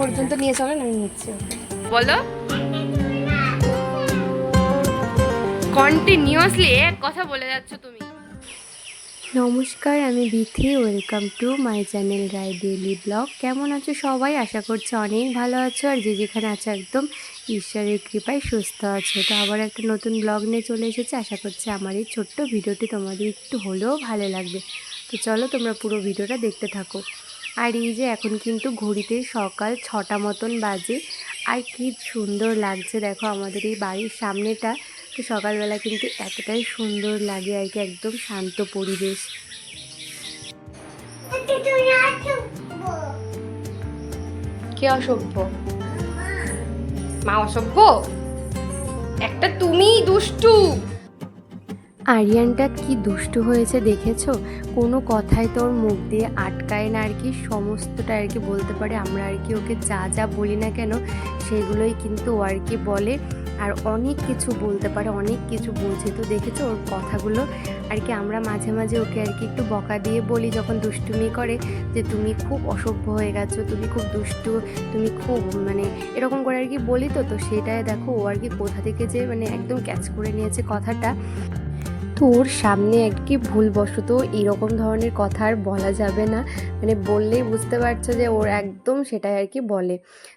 পর্যন্ত নিয়ে চলেন আমি নিচ্ছি। বলো। কন্টিনিউয়াসলি এক কথা বলে যাচ্ছ তুমি। নমস্কার আমি Bithi. Welcome to my channel Roy daily blog কেমন আছো সবাই? আশা করছি অনেক ভালো আছো। আর যে যেখানে আছো একদম ঈশ্বরের কৃপায় সুস্থ আছো। তো আবার একটা নতুন ব্লগ নিয়ে চলে এসেছে। আশা করছি আমার এই ছোট্ট ভিডিওটি তোমাদের একটু হলেও ভালো লাগবে। তো চলো তোমরা পুরো ভিডিওটা দেখতে থাকো। আর এই যে এখন কিন্তু ঘড়িতে সকাল ছটা মতন বাজে। আর কি সুন্দর লাগছে দেখো আমাদের এই বাড়ির সামনেটা। তো সকালবেলা কিন্তু এতটাই সুন্দর লাগে আর কি একদম শান্ত পরিবেশ। কে অসভ্য মা। অসভ্য একটা তুমি দুষ্টু। আরিয়ানটা কি দুষ্টু হয়েছে দেখেছ? কোনো কথাই তোর মুখ দিয়ে আটকায় না আর কি, সমস্তটা আর কি বলতে পারে। আমরা আর কি ওকে যা যা বলি না কেন, সেগুলোই কিন্তু ও আর কি বলে। আর অনেক কিছু বলতে পারে, অনেক কিছু বোঝে তো দেখেছ ওর কথাগুলো? আর কি আমরা মাঝে মাঝে ওকে আর কি একটু বকা দিয়ে বলি যখন দুষ্টুমি করে, যে তুমি খুব অসভ্য হয়ে গেছো, তুমি খুব দুষ্টু, তুমি খুব মানে এরকম করে আর কি বলি তো। তো সেটাই দেখো ও আর কি কোথা থেকে যে মানে একদম ক্যাচ করে নিয়েছে কথাটা। তো ওর সামনে একটি ভুলবশত এরকম ধরনের কথা আর বলা যাবে না। মানে বললেই বুঝতে পারছ যে ওর একদম সেটাই আর কি বলে।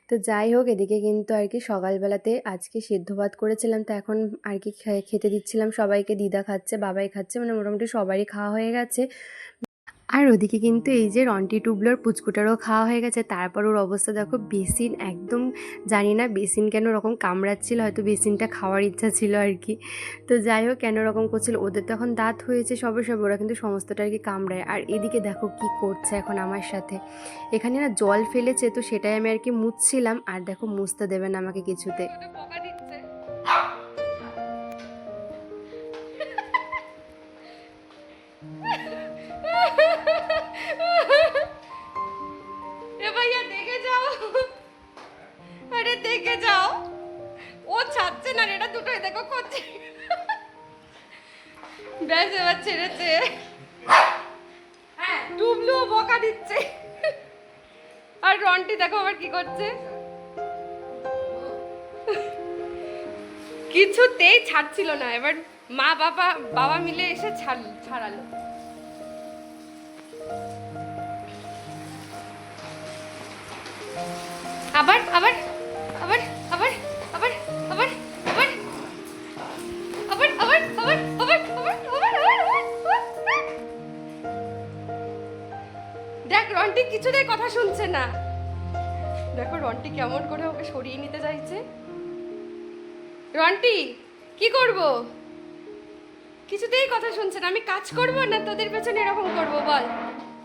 তো যাই হোক, এদিকে কিন্তু আর কি সকালবেলাতে আজকে সেদ্ধ ভাত করেছিলাম, তো এখন আর কি খেতে দিচ্ছিলাম, সবাইকে দিদা খাচ্ছে, বাবাই খাচ্ছে মানে মোটামুটি সবারই খাওয়া হয়ে গেছে। আর ওদিকে কিন্তু এই যে রন্টি টুবলোর পুচকুটারও খাওয়া হয়ে গেছে। তারপর ওর অবস্থা দেখো, বেসিন একদম জানি না বেসিন কেন ওরকম কামড়াচ্ছিল, হয়তো বেসিনটা খাওয়ার ইচ্ছা ছিল আর কি। তো যাই হোক, কেন ওরকম করছিল? ওদের তো এখন দাঁত হয়েছে সবে সবে, ওরা কিন্তু সমস্তটা আর কি কামড়ায়। আর এদিকে দেখো কি করছে এখন আমার সাথে। এখানে না জল ফেলেছে, তো সেটাই আমি আর কি মুছছিলাম। আর দেখো মুছতে দেবে না আমাকে কিছুতে। দেখে যাও। ও ছাড়ছে না এটা দুটোই দেখো, করছে। ব্যাস, এবার ছেড়েছে। হ্যাঁ ডুবলু বকা দিচ্ছে। আর রন্টি দেখো আবার কি করছে। কিছুতেই ছাড়ছিল না, এবার মা, বাবা বাবা মিলে এসে ছাড়, ছাড়ালো। আবার আবার কিছুতেই কথা শুনছে না। দেখো রন্টি কেমন করে ওকে সরিয়ে নিতে চাইছে। রন্টি, কি করব? কিছুতেই কথা শুনছে না। আমি কাজ করব না? তোদের পেছনে এরকম করব? বল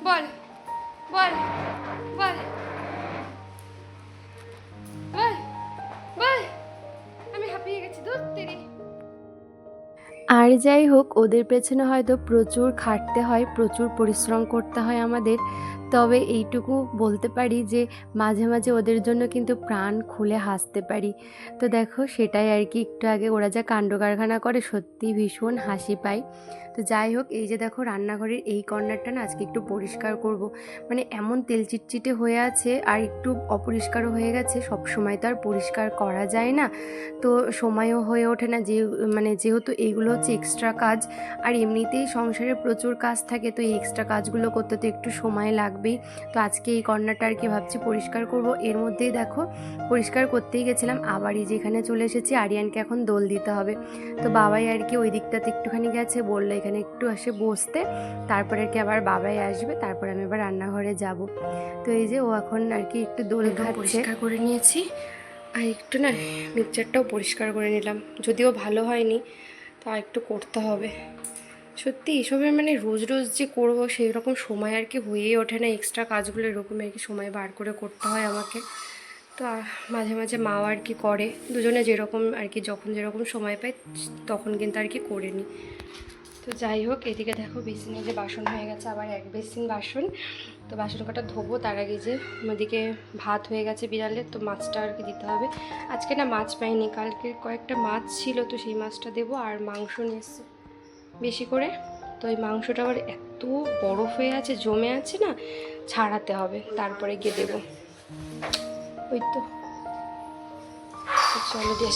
বল বল। বল আর যাই হোক, ওদের পেছনে হয়তো প্রচুর খাটতে হয়, প্রচুর পরিশ্রম করতে হয় আমাদের। তবে এইটুকু বলতে পারি যে, মাঝে মাঝে ওদের জন্য কিন্তু প্রাণ খুলে হাসতে পারি। তো দেখো, সেটাই আর কি, একটু আগে ওরা যা কাণ্ড কারখানা করে সত্যি ভীষণ হাসি পায়। তো যাই হোক, এই যে দেখো রান্নাঘরের এই কর্নারটা না আজকে একটু পরিষ্কার করব। মানে এমন তেল চিটচিটে হয়ে আছে আর একটু অপরিষ্কারও হয়ে গেছে সব সময় তো আর পরিষ্কার করা যায় না। তো সময়ও হয়ে ওঠে না, যে মানে যেহেতু এইগুলো হচ্ছে এক্সট্রা কাজ, আর এমনিতেই সংসারে প্রচুর কাজ থাকে, তো এই এক্সট্রা কাজগুলো করতে তো একটু সময় লাগবেই। তো আজকে এই কর্নারটা আর কি ভাবছি পরিষ্কার করব। এর মধ্যেই দেখো, পরিষ্কার করতেই গেছিলাম, আবারই যেখানে চলে এসেছি আরিয়ানকে এখন দোল দিতে হবে। তো বাবাই আর কি ওই দিকটাতে একটুখানি গেছে, বলল এখানে একটু আসে বসতে তারপরে আর কি আবার বাবাই আসবে তারপরে আমি আবার রান্নাঘরে যাব। তো এই যে ও এখন আর কি একটু দোল পরিষ্কার করে নিয়েছি। আর একটু না মিক্সচারটাও পরিষ্কার করে নিলাম। যদিও ভালো হয়নি তা একটু করতে হবে। সত্যি এসবের মানে রোজ রোজ যে করব সেই রকম সময় আর কি হয়েই ওঠে না। এক্সট্রা কাজগুলো এরকম আর কি সময় বার করে করতে হয় আমাকে। তো মাঝে মাঝে মাও আর কি করে। দুজনে যেরকম আর কি যখন যেরকম সময় পায় তখন কিন্তু আর কি করে নিই। তো যাই হোক, এদিকে দেখো বেসিনে যে বাসন হয়ে গেছে, আবার এক বেসিন বাসন। তো বাসন কটা ধোবো, তার আগে যে ওদিকে ভাত হয়ে গেছে বিড়ালের, তো মাছটা আর কি দিতে হবে। আজকে না মাছ পাইনি কালকে কয়েকটা মাছ ছিল, তো সেই মাছটা দেবো, আর মাংস নিয়ে বেশি করে। তো এই মাংসটা আবার এত বরফ হয়ে আছে, জমে আছে না, ছাড়াতে হবে, তারপরে গিয়ে দেবো। ওই তো। চলো দিয়ে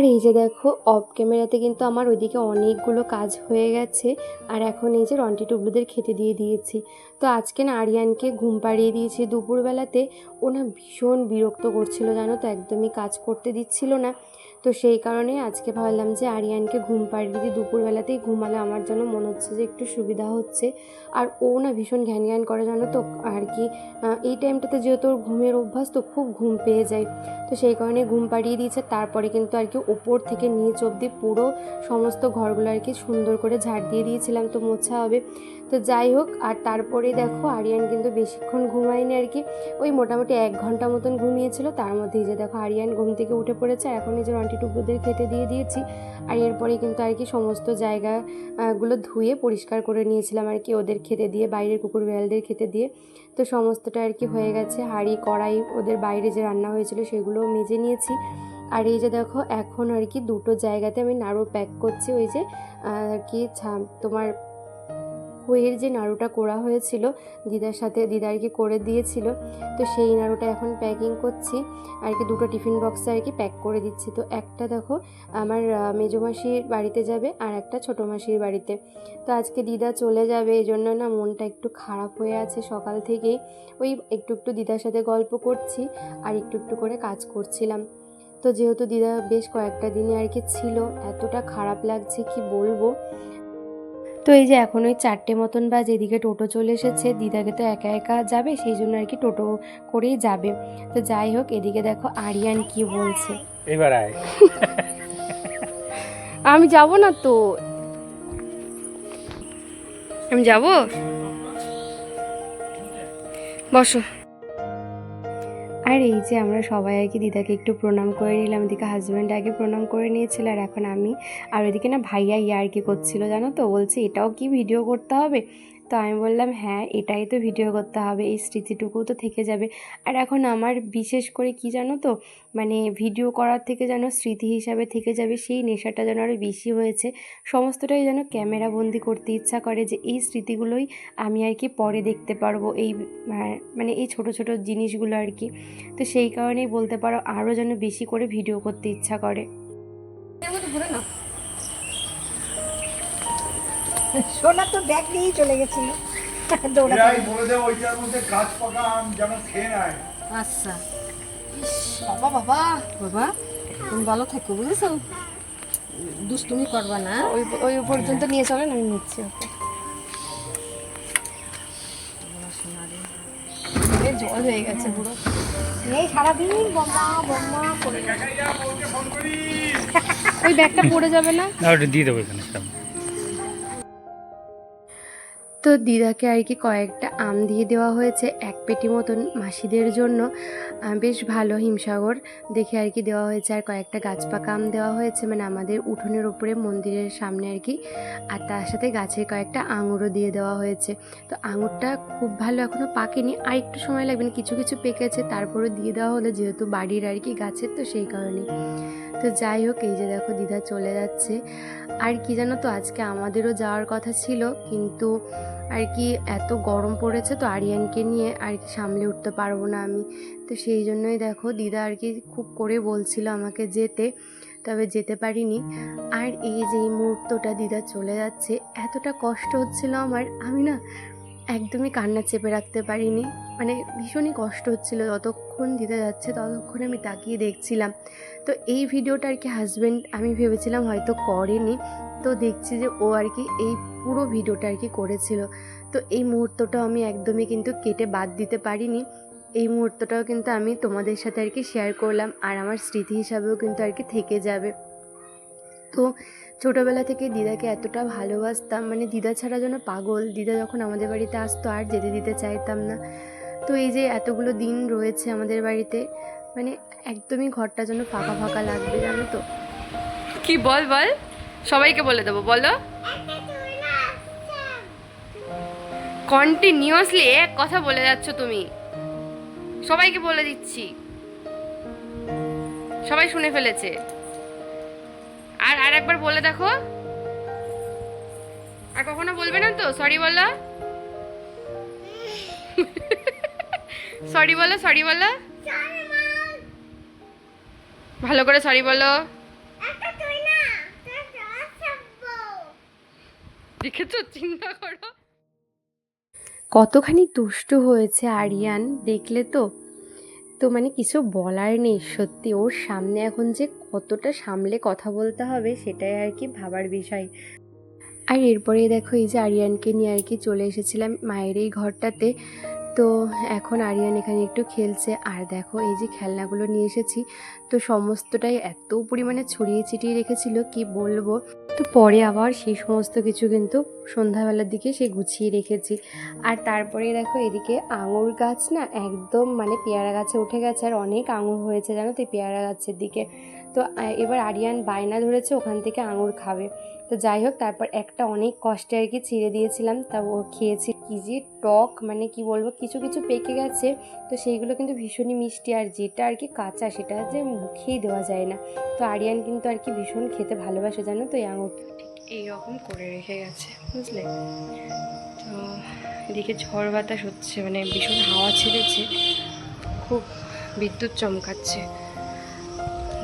আর এই যে দেখো অফ ক্যামেরাতে কিন্তু আমার ওইদিকে অনেকগুলো কাজ হয়ে গেছে। আর এখন এই যে রন্টি টুবলুদের খেতে দিয়ে দিয়েছি। তো আজকে না আরিয়ানকে ঘুম পাড়িয়ে দিয়েছি দুপুরবেলাতে। ওনা ভীষণ বিরক্ত করছিল, জানো তো? একদমই কাজ করতে দিচ্ছিল না। তো সেই কারণে আজকে ভাবলাম যে আরিয়ানকে ঘুম পাড়িয়ে দিয়ে দুপুরবেলাতেই ঘুমালে আমার জন্য মনে হচ্ছে যে একটু সুবিধা হচ্ছে। আর ও না ভীষণ ঘ্যান ঘ্যান করে জানো তো, আর কি এই টাইমটাতে যেহেতু ওর ঘুমের অভ্যাস, তো খুব ঘুম পেয়ে যায়। তো সেই কারণে ঘুম পাড়িয়ে দিয়েছে, তারপরে কিন্তু আর কি ওপর থেকে নিচ অবধি পুরো সমস্ত ঘরগুলো আর কি সুন্দর করে ঝাড় দিয়ে দিয়েছিলাম, তো মোছা হবে। তো যাই হোক, আর তারপরে দেখো আরিয়ান কিন্তু বেশিক্ষণ ঘুমায়নি আর কি, ওই মোটামুটি এক ঘণ্টা মতন ঘুমিয়েছিল, তার মধ্যেই যে দেখো আরিয়ান ঘুম থেকে উঠে পড়েছে এখন এই যে রন্টি টুকুদের খেতে দিয়ে দিয়েছি। আর এরপরে কিন্তু আর কি সমস্ত জায়গাগুলো ধুয়ে পরিষ্কার করে নিয়েছিলাম আর কি ওদের খেতে দিয়ে, বাইরের কুকুর বিড়ালদের খেতে দিয়ে। তো সমস্তটা আর কি হয়ে গেছে। হাঁড়ি, কড়াই, ওদের বাইরে যে রান্না হয়েছিল সেগুলোও মেজে নিয়েছি। আর এই যে দেখো, এখন আর কি দুটো জায়গাতে আমি নাড়ু প্যাক করছি। ওই যে আর কি তোমার খইয়ের যে নাড়ুটা করা হয়েছিল দিদার সাথে দিদারকে করে দিয়েছিল তো সেই নাড়ুটা এখন প্যাকিং করছি। আর কি দুটো টিফিন বক্সে আর কি প্যাক করে দিচ্ছি। তো একটা দেখো আমার আহ, মেজো মাসির বাড়িতে যাবে আর একটা ছোটো মাসির বাড়িতে। তো আজকে দিদা চলে যাবে এই জন্য না মনটা একটু খারাপ হয়ে আছে সকাল থেকেই। ওই একটু একটু দিদার সাথে গল্প করছি আর একটু একটু করে কাজ করছিলাম। তো যেহেতু দিদা বেশ কয়েকটা দিনে আর কি ছিল এতটা খারাপ লাগছে কি বলব? তো এই যে এখন ওই চারটে মতন বা যেদিকে টোটো চলে এসেছে দিদাকে তো একা একা যাবে সেই জন্য আর কি টোটো করেই যাবে। তো যাই হোক এদিকে দেখো আরিয়ান কি বলছে। এবার আয়। আমি যাব না তো। আমি যাব? বসো। আর এই যে আমরা সবাই আর কি দিদাকে একটু প্রণাম করে নিলাম এদিকে হাজব্যান্ড আগে প্রণাম করে নিয়েছিল আর এখন আমি। আর ওইদিকে না ভাইয়া ইয়ার কি করছিল, জানো তো? বলছে, এটাও কি ভিডিও করতে হবে? তো আমি বললাম হ্যাঁ এটাই তো ভিডিও করতে হবে, এই স্মৃতিটুকুও তো থেকে যাবে। আর এখন আমার বিশেষ করে কি জানো তো মানে ভিডিও করার থেকে যেন স্মৃতি হিসাবে থেকে যাবে, সেই নেশাটা যেন আরও বেশি হয়েছে। সমস্তটাই যেন ক্যামেরা বন্দি করতে ইচ্ছা করে যে এই স্মৃতিগুলোই আমি আর কি পরে দেখতে পারব, এই মানে এই ছোট ছোট জিনিসগুলো আর কি। তো সেই কারণেই বলতে পারো আরও যেন বেশি করে ভিডিও করতে ইচ্ছা করে। সোনা তো ব্যাগ নিয়েই চলে গেছিল দৌড়াতে বলে দেবো ওইটার মধ্যে গাছ পাকা আম যেন খেয়ে নেয় আচ্ছা বাবা বাবা বাবা তুমি ভালো থাকো বুঝেছ দুষ্টুমি করবা না ওই ওই পর্যন্ত নিয়ে চলেন আমি নিচ্ছি ওকে জল হয়ে গেছে পুরো এই সারাদিন করে ওই ব্যাগটা পড়ে যাবে না ওটা দিয়ে দেবো এখানে তো দিদাকে আর কি কয়েকটা আম দিয়ে দেওয়া হয়েছে এক পেটি মতন মাসিদের জন্য। বেশ ভালো হিমসাগর দেখে আর কি দেওয়া হয়েছে। আর কয়েকটা গাছ পাকা আম দেওয়া হয়েছে। মানে আমাদের উঠোনের ওপরে মন্দিরের সামনে আর কি। আর তার সাথে গাছের কয়েকটা আঙুরও দিয়ে দেওয়া হয়েছে। তো আঙুরটা খুব ভালো এখনও পাকেনি। আর একটু সময় লাগবে না, কিছু কিছু পেকেছে তারপরে দিয়ে দেওয়া হলো। যেহেতু বাড়ির আর কি গাছের, তো সেই কারণে তো যাই হোক, এই যে দেখো দিদা চলে যাচ্ছে। আর কি জানো তো, আজকে আমাদেরও যাওয়ার কথা ছিল, কিন্তু আর কি এত গরম পড়েছে তো আরিয়ানকে নিয়ে, আর কি সামলে উঠতে পারব না আমি। তো সেই জন্যই দেখো দিদা আর কি খুব করে বলছিল আমাকে যেতে, তবে যেতে পারিনি। আর এই যে এই মুহূর্তটা দিদা চলে যাচ্ছে, এতটা কষ্ট হচ্ছিল আমার। আমি না একদমই কান্না চেপে রাখতে পারিনি। মানে ভীষণই কষ্ট হচ্ছিল, যতক্ষণ দিতে যাচ্ছে ততক্ষণ আমি তাকিয়ে দেখছিলাম। তো এই ভিডিওটা আর কি হাজব্যান্ড আমি ভেবেছিলাম হয়তো করেনি। তো দেখছি যে ও আর কি এই পুরো ভিডিওটা আর কি করেছিল। তো এই মুহূর্তটাও আমি একদমই কিন্তু কেটে বাদ দিতে পারিনি। এই মুহূর্তটাও কিন্তু আমি তোমাদের সাথে আর কি শেয়ার করলাম। আর আমার স্মৃতি হিসাবেও কিন্তু আর কি থেকে যাবে। তো ছোটোবেলা থেকে দিদাকে এতটা ভালোবাসতাম মানে দিদা ছাড়া যেন পাগল। দিদা যখন আমাদের বাড়িতে আসতো, আর যেতে দিতে চাইতাম না। তো এই যে এতগুলো দিন রয়েছে আমাদের বাড়িতে মানে একদমই ঘরটা যেন ফাঁকা ফাঁকা লাগবে, জানো তো। কি বল বল। সবাইকে বলে দেবো, বলো। কন্টিনিউয়াসলি এক কথা বলে যাচ্ছ তুমি। সবাইকে বলে দিচ্ছি। সবাই শুনে ফেলেছে। আর আর একবার বলে দেখো। আর কখনো বলবে না তো? সরি বলো। সরি বলো সরি বলো। ভালো করে সরি বলো। দেখেছ? চিন্তা করো। কতখানি দুষ্টু হয়েছে আরিয়ান, দেখলে তো? তো মানে কিছু বলার নেই সত্যি। ওর সামনে এখন যে কতটা সামলে কথা বলতে হবে সেটাই আর কি ভাবার বিষয়। আর এরপরে দেখো এই যে আরিয়ানকে নিয়ে আর কি চলে এসেছিলাম মায়ের এই ঘরটাতে। তো এখন আরিয়ান এখানে একটু খেলছে। আর দেখো এই যে খেলনাগুলো নিয়ে এসেছি। তো সমস্তটাই এত পরিমাণে ছড়িয়ে ছিটিয়ে রেখেছিল কি বলব? তো পরে আবার সেই সমস্ত কিছু কিন্তু সন্ধ্যাবেলার দিকে সে গুছিয়ে রেখেছি। আর তারপরে দেখো এদিকে আঙুর গাছ না একদম মানে পেয়ারা গাছে উঠে গেছে আর অনেক আঙুর হয়েছে, জানো তো পেয়ারা গাছের দিকে। তো এবার আরিয়ান বায়না ধরেছে, ওখান থেকে আঙুর খাবে। তো যাই হোক, তারপর একটা অনেক কষ্টে আর কি ছিঁড়ে দিয়েছিলাম, তা ও খেয়েছি। কি যে টক মানে কি বলব, কিছু কিছু পেকে গেছে। তো সেইগুলো কিন্তু ভীষণই মিষ্টি, আর যেটা আর কি কাঁচা, সেটা যে মুখেই দেওয়া যায় না। তো আরিয়ান কিন্তু আর কি ভীষণ খেতে ভালোবাসে, জানো তো এই আঙুরটা এইরকম করে রেখে গেছে, বুঝলে? তো এদিকে ঝড় বাতাস হচ্ছে মানে ভীষণ হাওয়া ছেড়েছে, খুব বিদ্যুৎ চমকাচ্ছে।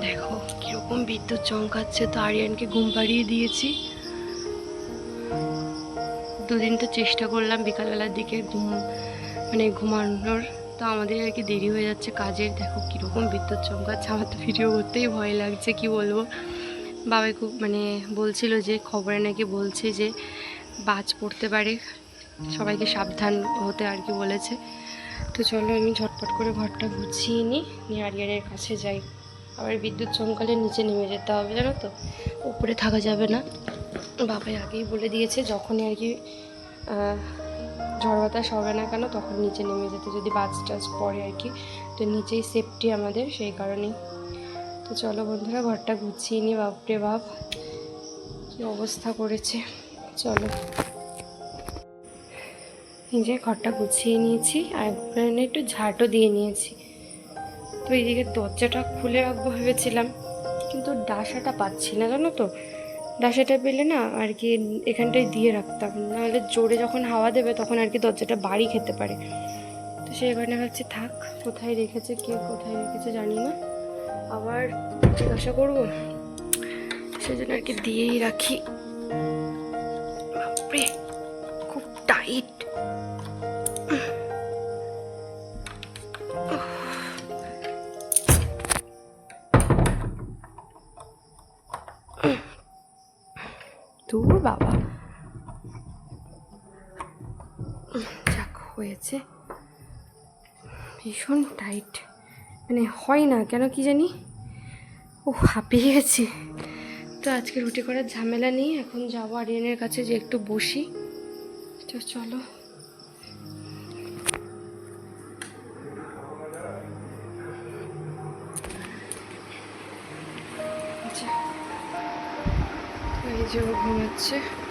দেখো, কীরকম বিদ্যুৎ চমকাচ্ছে, তো আরিয়ানকে ঘুম পাড়িয়ে দিয়েছি। দুদিন তো চেষ্টা করলাম বিকালবেলার দিকে ঘুম মানে ঘুমানোর, তো আমাদের আর কি দেরি হয়ে যাচ্ছে কাজের। দেখো, কীরকম বিদ্যুৎ চমকাচ্ছে, আমার তো ভিডিও করতেই ভয় লাগছে, কি বলব? বাবাই খুব মানে বলছিল যে, খবরে নাকি বলছে যে, বাজ পড়তে পারে। সবাইকে সাবধান হতে আর কি বলেছে। তো চলো আমি ঝটপট করে ঘরটা গুছিয়ে নিই, নিয়ে আরিয়ানের কাছে যাই। আবার বিদ্যুৎ চমকালে নিচে নেমে যেতে হবে, জানো তো? উপরে থাকা যাবে না। বাবাই আগেই বলে দিয়েছে, যখনই আর কি ঝড় বাতাস হবে না কেন, তখন নিচে নেমে যেতে। যদি বাজ টাজ পড়ে আর কি, তো নিচেই সেফটি আমাদের, সেই কারণেই। তো চলো বন্ধুরা, ঘরটা গুছিয়ে নি, বাপরে বাপ। কি অবস্থা করেছে। চলো। যে ঘরটা গুছিয়ে নিয়েছি, আর ওখানে একটু ঝাঁটও দিয়ে নিয়েছি। তো এইদিকে দরজাটা খুলে রাখব ভেবেছিলাম, কিন্তু ডাসাটা পাচ্ছি না, জানো তো? ডাসাটা পেলে না আর কি এখানটায় দিয়ে রাখতাম। নাহলে জোরে যখন হাওয়া দেবে তখন আর কি দরজাটা বাড়ি খেতে পারে। তো সেই কারণে ভাবছি থাক, কোথায় রেখেছে, কে কোথায় রেখেছে জানি না। আবার জিজ্ঞাসা করব? সেজন্য আর কি দিয়েই রাখি। বাপরে, খুব টাইট দূর বাবা। যাক, হয়েছে। ভীষণ টাইট মানে হয় না, কেন কি জানি? ও হাঁপিয়ে গেছি। তো আজকে রুটি করার ঝামেলা নেই, এখন যাব আরিয়ানের কাছে যে একটু বসি। তো চলো। আচ্ছা। এই যে ঘুমাচ্ছে।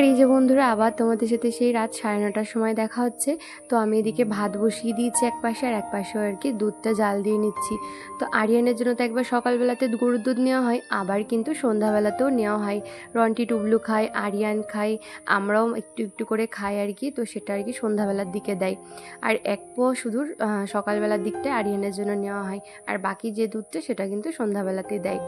আর এই যে বন্ধুরা, আবার তোমাদের সাথে সেই রাত সাড়ে নটার সময় দেখা হচ্ছে। তো আমি এদিকে ভাত বসিয়ে দিয়েছি এক পাশে আর এক পাশে আর কি দুধটা জাল দিয়ে নিচ্ছি। তো আরিয়ানের জন্য তো একবার সকালবেলাতে গরুর দুধ নেওয়া হয়, আবার কিন্তু সন্ধ্যাবেলাতেও নেওয়া হয়। রন্টি টুবলু খায়, আরিয়ান খায়, আমরাও একটু একটু করে খাই আর কি, তো সেটা আর কি সন্ধ্যাবেলার দিকে দেয়। আর এক পো শুধু সকালবেলার দিকটা আরিয়ানের জন্য নেওয়া হয়, আর বাকি যে দুধটা সেটা কিন্তু সন্ধ্যাবেলাতে দেয়।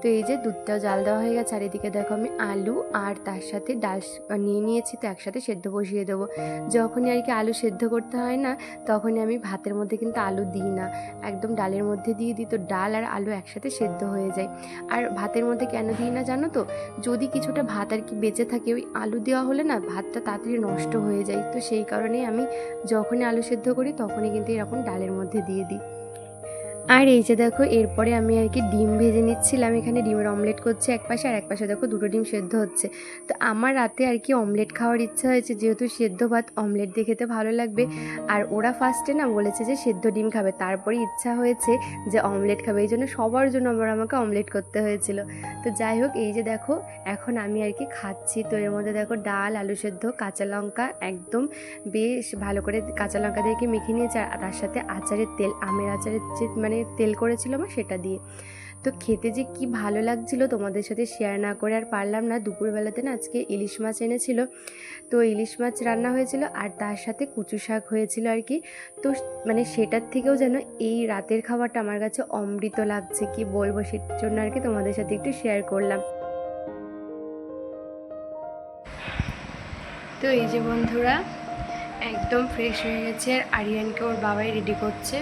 তো এই যে দুধটাও জাল দেওয়া হয়ে গেছে, আর এদিকে দেখো আমি আলু আর তার সাথে ডাল নিয়ে নিয়েছি তো একসাথে সেদ্ধ বসিয়ে দেবো। যখনই আর কি আলু সেদ্ধ করতে হয় না, তখনই আমি ভাতের মধ্যে কিন্তু আলু দিই না। একদম ডালের মধ্যে দিয়ে দিই তো ডাল আর আলু একসাথে সেদ্ধ হয়ে যায়। আর ভাতের মধ্যে কেন দিই না জানো তো? যদি কিছুটা ভাত আর কি বেঁচে থাকে, ওই আলু দেওয়া হলে না ভাতটা তাড়াতাড়ি নষ্ট হয়ে যায়। তো সেই কারণেই আমি যখনই আলু সেদ্ধ করি, তখনই কিন্তু এরকম ডালের মধ্যে দিয়ে দিই। আর এই যে দেখো, এরপরে আমি আর কি ডিম ভেজে নিচ্ছিলাম। এখানে ডিমের অমলেট করছি এক পাশে আর এক পাশে দেখো দুটো ডিম সেদ্ধ হচ্ছে। তো আমার রাতে আর কি অমলেট খাওয়ার ইচ্ছা হয়েছে, যেহেতু সেদ্ধ ভাত অমলেট দিয়ে খেতে ভালো লাগবে। আর ওরা ফার্স্টে না বলেছে যে সেদ্ধ ডিম খাবে। তারপরে ইচ্ছা হয়েছে যে অমলেট খাবে। এই জন্য সবার জন্য আবার আমাকে অমলেট করতে হয়েছিল। তো যাই হোক, এই যে দেখো, এখন আমি আর কি খাচ্ছি। তো এর মধ্যে দেখো ডাল, আলু সেদ্ধ, কাঁচা লঙ্কা, একদম বেশ ভালো করে কাঁচা লঙ্কা দিয়ে মেখে নিয়েছি। আর তার সাথে আচারের তেল, আমের আচারের যে মানে তেল করেছিল আমার সেটা দিয়ে। তো খেতে যে কি ভালো লাগছিল তোমাদের সাথে শেয়ার না করে আর পারলাম না। দুপুরবেলাতে না আজকে ইলিশ মাছ এনেছিল। তো ইলিশ মাছ রান্না হয়েছিল আর তার সাথে কুচু শাক হয়েছিল আর কি। তো মানে সেটার থেকেও যেন এই রাতের খাবারটা আমার কাছে অমৃত লাগছে, কি বলব সেটার জন্য আর কি তোমাদের সাথে একটু শেয়ার করলাম। তো এই যে বন্ধুরা, একদম ফ্রেশ হয়ে গেছে আর আরিয়ানকে ওর বাবাই রেডি করছে।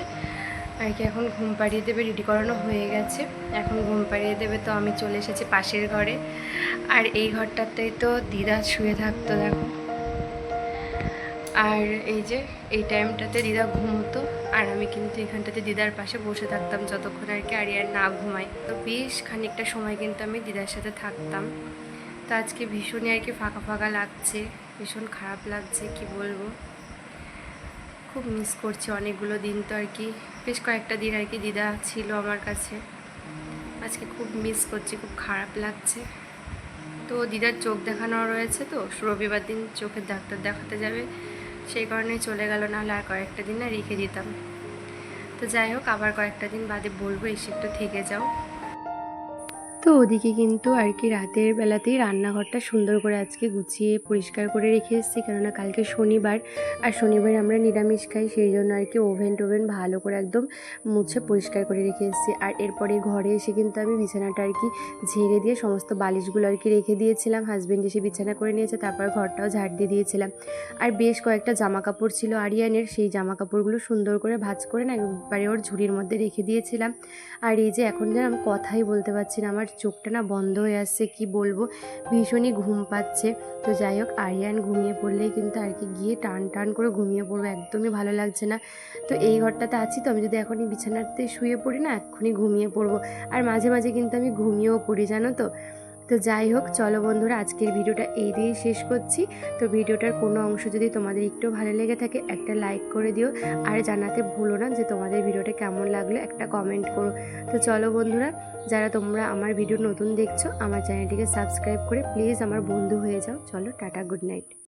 আর কি এখন ঘুম পাড়িয়ে দেবে রেডি করানো হয়ে গেছে। এখন ঘুম পাড়িয়ে দেবে তো আমি চলে এসেছি পাশের ঘরে। আর এই ঘরটাতেই তো দিদা শুয়ে থাকতো, দেখো। আর এই যে, এই টাইমটাতে দিদা ঘুমোতো। আর আমি কিন্তু এখানটাতে দিদার পাশে বসে থাকতাম যতক্ষণ আর কি আরিয়ান না ঘুমাই তো বেশ খানিকটা সময় কিন্তু আমি দিদার সাথে থাকতাম। তো আজকে ভীষণই আর কি ফাঁকা ফাঁকা লাগছে, ভীষণ খারাপ লাগছে, কি বলব? খুব মিস করছি অনেকগুলো দিন তো আর কি। বেশ কয়েকটা দিন আর কি দিদা ছিল আমার কাছে। আজকে খুব মিস করছি, খুব খারাপ লাগছে। তো দিদার চোখ দেখানো রয়েছে তো, রবিবার দিন চোখের ডাক্তার দেখাতে যাবে। সেই কারণে চলে গেল, নাহলে আর কয়েকটা দিন না রেখে দিতাম। তো যাই হোক, আবার কয়েকটা দিন বাদে বলব এসে একটু থেকে যাও। তো ওদিকে কিন্তু আর কি রাতের বেলাতেই রান্নাঘরটা সুন্দর করে আজকে গুছিয়ে পরিষ্কার করে রেখে এসেছি। কেননা কালকে শনিবার আর শনিবার আমরা নিরামিষ খাই, সেই জন্য আর কি ওভেন টোভেন ভালো করে একদম মুছে পরিষ্কার করে রেখে এসেছি। আর এরপরে ঘরে এসে কিন্তু আমি বিছানাটা আর কি ঝেড়ে দিয়ে সমস্ত বালিশগুলো আর কি রেখে দিয়েছিলাম। হাজব্যান্ড এসে বিছানা করে নিয়েছে, তারপর ঘরটাও ঝাড় দিয়ে দিয়েছিলাম। আর বেশ কয়েকটা জামা কাপড় ছিল আরিয়ানের, সেই জামা কাপড়গুলো সুন্দর করে ভাঁজ করে না একবারে ওর ঝুড়ির মধ্যে রেখে দিয়েছিলাম। আর এই যে এখন যেন আমি কথাই বলতে পারছি না, আমার চোখটা না বন্ধ হয়ে আসছে, কি বলব? ভীষণই ঘুম পাচ্ছে। তো যাই হোক, আরিয়ান ঘুমিয়ে পড়লেই কিন্তু আর কি গিয়ে টান টান করে ঘুমিয়ে পড়ব, একদমই ভালো লাগছে না। তো এই ঘরটাতে আছি তো, আমি যদি এখনই বিছানাতে শুয়ে পড়ি না, এক্ষুনি ঘুমিয়ে পড়ব। আর মাঝে মাঝে কিন্তু আমি ঘুমিয়েও পড়ি, জানো তো? তো যাই হোক, চলো বন্ধুরা, আজকের ভিডিওটা এই দিয়েই শেষ করছি। তো ভিডিওটার কোনো অংশ যদি তোমাদের একটু ভালো লেগে থাকে, একটা লাইক করে দিও। আর জানাতে ভুলো না যে তোমাদের ভিডিওটা কেমন লাগল, একটা কমেন্ট করো। তো চলো বন্ধুরা, যারা তোমরা আমার ভিডিও নতুন দেখছ, আমার চ্যানেলটিকে সাবস্ক্রাইব করে প্লিজ আমার বন্ধু হয়ে যাও। চলো, টাটা, গুড নাইট।